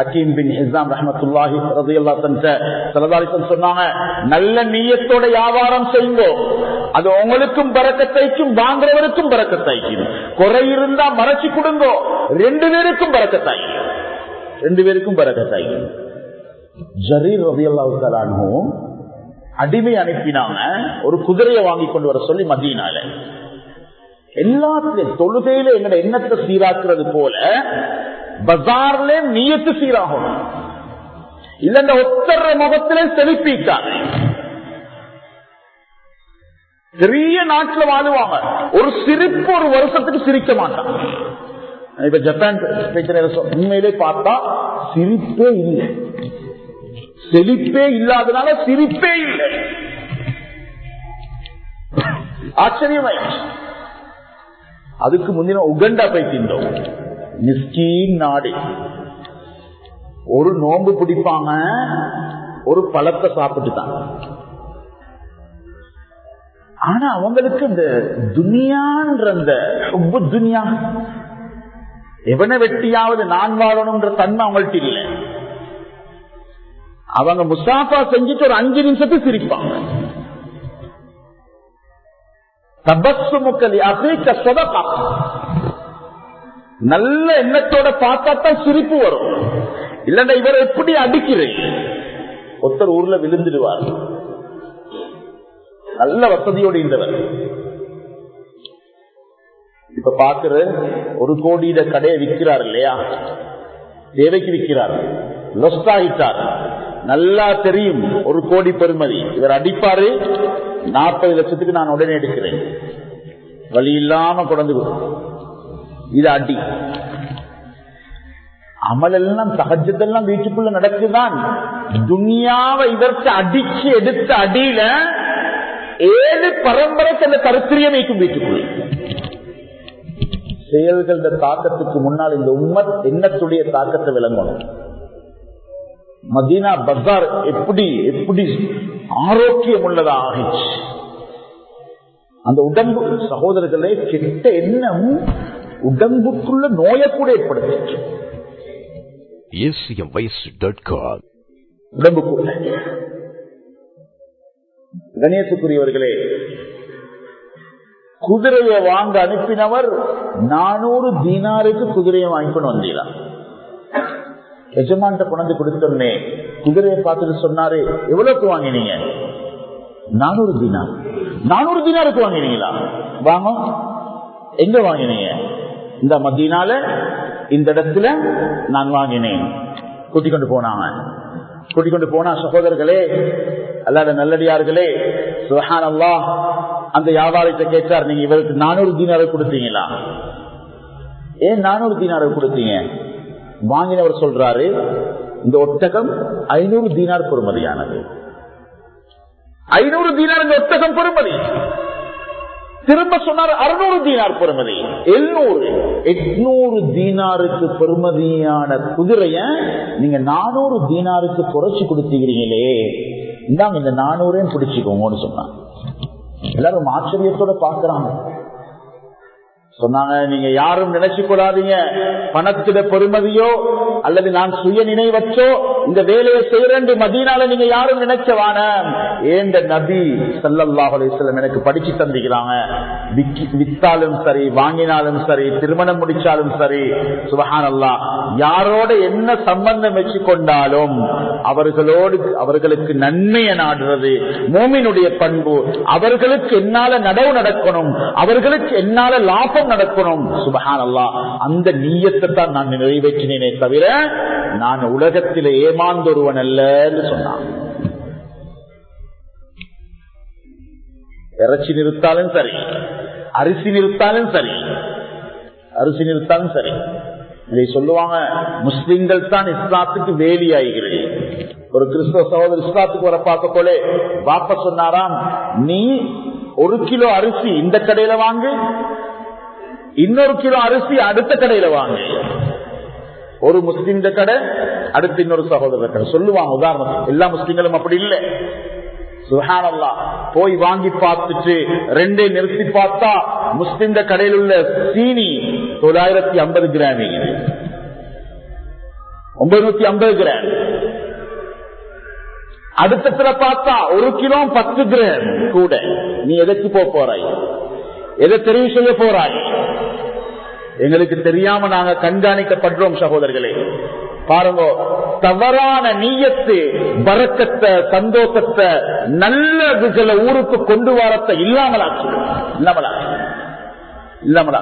ஹக்கீம் பின் ஹிசாம் ரஹமத்துல்லாஹி ரதியல்லா சலதாரிசன் சொன்னாங்க நல்ல நீயத்தோட வியாபாரம் செய்யுங்கோ. அது உங்களுக்கும் பறக்கத்தைக்கும் வாங்குறவருக்கும் பறக்கத்தாய்க்கும் குறை இருந்தா மறைச்சு கொடுங்கோ. ரெண்டு பேருக்கும் பறக்கத்தாய்க்கும் ரெண்டு பேருக்கும் பறக்கத்தாய்க்கும் ஜரீர் ரதியல்லாவுக்காலும் அடிமை அனுப்பினாங்க. ஒரு குதிரையை வாங்கி கொண்டு வர சொல்லி மதியினால எல்லாத்திலும் தொழுகையில எங்கட எண்ணத்தை சீராக்குறது போல பஜார்ல நீயத்து சீராகணும் இல்ல இந்த ஒத்தர முகத்திலே செலுப்பிட்டாங்க பெரிய நாட்டுல வாழுவாங்க. ஒரு சிரிப்பு ஒரு வருஷத்துக்கு சிரிக்க மாட்டான். இப்ப ஜப்பான் உண்மையிலே பார்த்தா சிரிப்பே இல்லை. செழிப்பே இல்லாதனால சிரிப்பே இல்லை. ஆச்சரியமாயிடுச்சு. அதுக்கு முந்தின உகண்டா போய் தின்றோம். மிஸ்கீன் நாடி. ஒரு நோம்பு பிடிப்பாங்க ஒரு பழத்தை சாப்பிட்டு ஆனா அவங்களுக்கு இந்த துனியான்ற அந்த ரொம்ப துனியா எவனை வெட்டியாவது நான் வாழணும்ன்ற தன்மை அவங்கள்ட்ட இல்லை. அவங்க முசாஃபா செஞ்சுட்டு ஒரு அஞ்சு நிமிஷத்துக்கு சிரிப்பாங்க. நல்ல எண்ணத்தோட பார்த்தா தான் சிரிப்பு வரும். இல்லன்னா இவரை எப்படி அடிக்கிறேன்? ஒருத்தர் ஊர்ல விழுந்துடுவார். நல்ல வசதியோடு இருந்தவர். இப்ப பாக்குற ஒரு கோடியில கடையை விற்கிறார் இல்லையா? தேவைக்கு விற்கிறார். லொஸ்ட் ஆகிட்டார் நல்லா தெரியும் ஒரு கோடி பெருமதி இவர் அடிப்பாரு நாற்பது லட்சத்துக்கு நான் உடனே எடுக்கிறேன். வழி இல்லாம கொண்டு இது அடி. அமலெல்லாம் சகஜத்தெல்லாம் வீட்டுக்குள்ள நடக்குதான். துனியாவை இதற்கு அடிச்சு எடுத்த அடியில ஏழு பரம்பரை அந்த கருத்திரியம் வைக்கும் வீட்டுக்குள்ள. செயல்கள் தாக்கத்துக்கு முன்னால் இந்த உம்மத் எண்ணத்துடைய தாக்கத்தை விளங்கணும்? மதீனா பசார் எப்படி எப்படி ஆரோக்கியம் உள்ளதா ஆகிச்சு? அந்த உடம்பு சகோதரர்களே கெட்ட எண்ணம் உடம்புக்குள்ள நோயை கூட ஏற்படுத்து உடம்புக்குள்ள கணேசுக்குரியவர்களே குதிரையை வாங்க அனுப்பினவர் நானூறு தீனாருக்கு குதிரையை வாங்கிக்கொண்டு வந்தீரா? எஜமான்ட்ட கொண்டு கொடுத்தோன்னே குதிரையை பார்த்துட்டு சொன்னாரு எவ்வளவுக்கு வாங்கினீங்க? நானூறு தீனார். நானூறு தீனாருக்கு வாங்கினீங்களா? வாங்க. எங்க வாங்கினீங்க? இந்த மத்தியினால இந்த இடத்துல நான் வாங்கினேன். கூட்டிக் கொண்டு போனாங்க கூட்டிக் கொண்டு போனா சகோதரர்களே அல்லாத நல்லடியார்களே சுஹான் அல்லா அந்த வியாபாரத்தை கேட்டார் நீங்க இவருக்கு நானூறு தீனாரை கொடுத்தீங்களா? ஏன் நானூறு தீனாரை கொடுத்தீங்க? வாங்கினவர் சொல்றாரு இந்த ஒட்டகம் ஐநூறு தீனார் பொறுமதியானது. ஐநூறு தீனார் இந்த ஒட்டகம் பொறுமதி? திரும்ப சொன்னார் அறுநூறு தீனார் பொறுமதி. எழுநூறு. எட்நூறு தீனாருக்கு பெருமதியான குதிரைய நீங்க நானூறு தீனாருக்கு குறைச்சு கொடுத்துக்கிறீங்களே இந்தாங்க இந்த நானூறையும் பிடிச்சிக்கோங்கன்னு சொன்னாங்க. எல்லாரும் ஆச்சரியத்தோட பாக்குறாங்க சொன்னாங்க நீங்க யாரும் நினைச்சு கொள்ளாதீங்க பணத்திட பெருமதியோ அல்லது நான் சுய நினைவற்றோ இந்த வேலையை செய்யறேன் மதியனால நீங்க யாரும் நினைச்சவான. ஏந்த நபி சல்லல்லாஹ் அலிஸ்லம் எனக்கு படிச்சு தந்திக்கிறாங்க வித்தாலும் சரி வாங்கினாலும் சரி திருமணம் முடிச்சாலும் சரி சுபஹான் அல்லா யாரோட என்ன சம்பந்தம் வச்சு கொண்டாலும் அவர்களோடு அவர்களுக்கு நன்மையை நாடுறது மோமினுடைய பண்பு அவர்களுக்கு என்னால நடவு நடக்கணும் அவர்களுக்கு என்னால லாபம் நடக்கணும். சுபஹான் அல்லா அந்த நீயத்தை தான் நான் நிறைவேற்றினேனே தவிர நான் உலகத்தில் ஏமாந்தொருவன் அல்லன்னு சொன்னான். இறைச்சி நிறுத்தாலும் சரி அரிசி நிறுத்தாலும் சரி அரிசி நிறுத்தாலும் சரி. இதை சொல்லுவாங்க முஸ்லிம்கள் தான் இஸ்லாத்துக்கு வேலி ஆகிறது ஒரு கிறிஸ்தவ சகோதரர் இஸ்லாத்துக்கு வர பார்க்க போலே பாப்ப சொன்னாராம் நீ ஒரு கிலோ அரிசி இந்த கடையில வாங்கு இன்னொரு கிலோ அரிசி அடுத்த கடையில வாங்க. ஒரு முஸ்லிம் கடை அடுத்து இன்னொரு சகோதரர் கடை. சொல்லுவாங்க உதாரணம் எல்லா முஸ்லிம்களும் அப்படி இல்லை. சுஹானல்லா போய் வாங்கி பார்த்துட்டு ரெண்டே நிறுத்தி பார்த்தா முஸ்லிம் கடையில் உள்ள சீனி தொள்ளாயிரத்தி ஐம்பது கிராம். ஒன்பது ஐம்பது கிராம். அடுத்தத்துல பார்த்தா ஒரு கிலோ பத்து கிராம் கூட. நீ எதற்கு போக போறாய்? எதை தெரிவு செய்ய போறாய்? எங்களுக்கு தெரியாம நாங்க கண்காணிக்கப்படுறோம் சகோதரர்களே. பாருங்க தவறான நீயத்து பறக்கத்தை சந்தோஷத்தை நல்ல ஊருக்கு கொண்டு வரத்தை இல்லாமலாச்சு. இல்லாமலாச்சு. இல்லாமலா